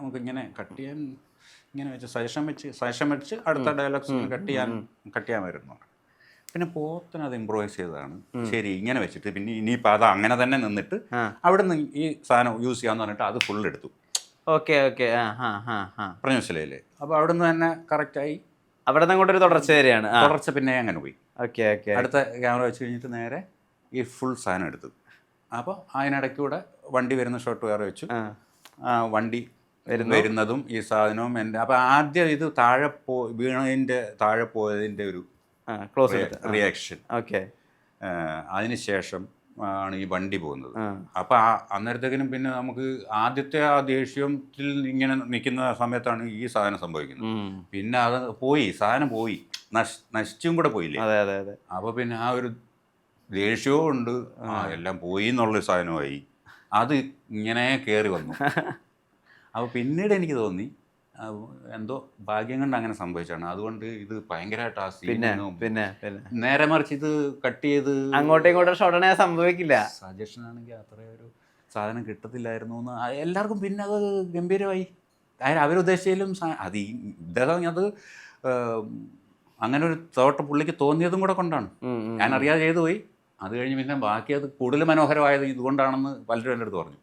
നമുക്ക് ഇങ്ങനെ കട്ട് ചെയ്യാൻ ഇങ്ങനെ വെച്ച് സജഷൻ വെച്ച് സജഷൻ വെച്ച് അടുത്ത ഡയലോഗ്സ് കട്ട് ചെയ്യാൻ കട്ട് ചെയ്യാൻ വരുന്നു. പിന്നെ പോത്തൻ അത് ഇമ്പ്രൂവൈസ് ചെയ്തതാണ്. ശരി ഇങ്ങനെ വെച്ചിട്ട് പിന്നെ ഇനിയിപ്പോൾ അത് അങ്ങനെ തന്നെ നിന്നിട്ട്. അവിടെ നിന്ന് ഈ സാധനം യൂസ് ചെയ്യാന്ന് പറഞ്ഞിട്ട് അത് ഫുൾ എടുത്തു. Okay okay. പറഞ്ഞ മനസ്സിലായില്ലേ? അപ്പോൾ അവിടെ നിന്ന് തന്നെ കറക്റ്റായി അവിടെ നിന്ന് അങ്ങോട്ട് ഒരു തുടർച്ച വരെയാണ്. തുടർച്ച പിന്നെ അങ്ങനെ പോയി. Okay okay. അടുത്ത ക്യാമറ വെച്ച് കഴിഞ്ഞിട്ട് നേരെ ഈ ഫുൾ സാധനം എടുത്തു. അപ്പോൾ അതിനിടയ്ക്കൂടെ വണ്ടി വരുന്ന ഷോട്ട് വേറെ വെച്ചു. വണ്ടി വരുന്നതും ഈ സാധനവും എന്റെ അപ്പോൾ ആദ്യം ഇത് താഴെ പോ വീണതിന്റെ താഴെ പോയതിന്റെ ഒരു ക്ലോസ് റിയാക്ഷൻ ഓക്കെ. അതിനുശേഷം ആണ് ഈ വണ്ടി പോകുന്നത്. അപ്പം അപ്പോൾ ആ അന്നേരത്തേക്കിനും പിന്നെ നമുക്ക് ആദ്യത്തെ ആ ദേഷ്യത്തിൽ ഇങ്ങനെ നിൽക്കുന്ന സമയത്താണ് ഈ സാധനം സംഭവിക്കുന്നത്. പിന്നെ അത് പോയി സാധനം പോയി. നശ് നശിച്ചും കൂടെ പോയില്ലേ? അതെ അതെ അതെ. അപ്പോൾ പിന്നെ ആ ഒരു ദേഷ്യവും ഉണ്ട്. എല്ലാം പോയി എന്നുള്ളൊരു സാധനമായി അത് ഇങ്ങനെ കയറി വന്നു. അപ്പോൾ പിന്നീട് എനിക്ക് തോന്നി എന്തോ ഭാഗ്യം കൊണ്ട് അങ്ങനെ സംഭവിച്ചാണ് അതുകൊണ്ട് ഇത് ഭയങ്കരമായിട്ട് ആ പിന്നെ പിന്നെ നേരെ മറിച്ച് ഇത് കട്ട് ചെയ്ത് അങ്ങോട്ടും ഇങ്ങോട്ടും ഷോട്ടണേ സംഭവിക്കില്ല. സജഷൻ ആണെങ്കിൽ അത്ര ഒരു സാധനം കിട്ടത്തില്ലായിരുന്നു എന്ന് എല്ലാവർക്കും പിന്നെ അത് ഗംഭീരമായി. അവരുദ്ദേശിച്ചാലും അത് ഈ ഇദ്ദേഹം അത് അങ്ങനെ ഒരു തോട്ട പുള്ളിക്ക് തോന്നിയതും കൂടെ കൊണ്ടാണ്. ഞാൻ അറിയാതെ ചെയ്തു പോയി. അത് കഴിഞ്ഞ് പിന്നെ ബാക്കി അത് കൂടുതൽ മനോഹരമായത് ഇതുകൊണ്ടാണെന്ന് പലരും എന്റെ അടുത്ത് പറഞ്ഞു.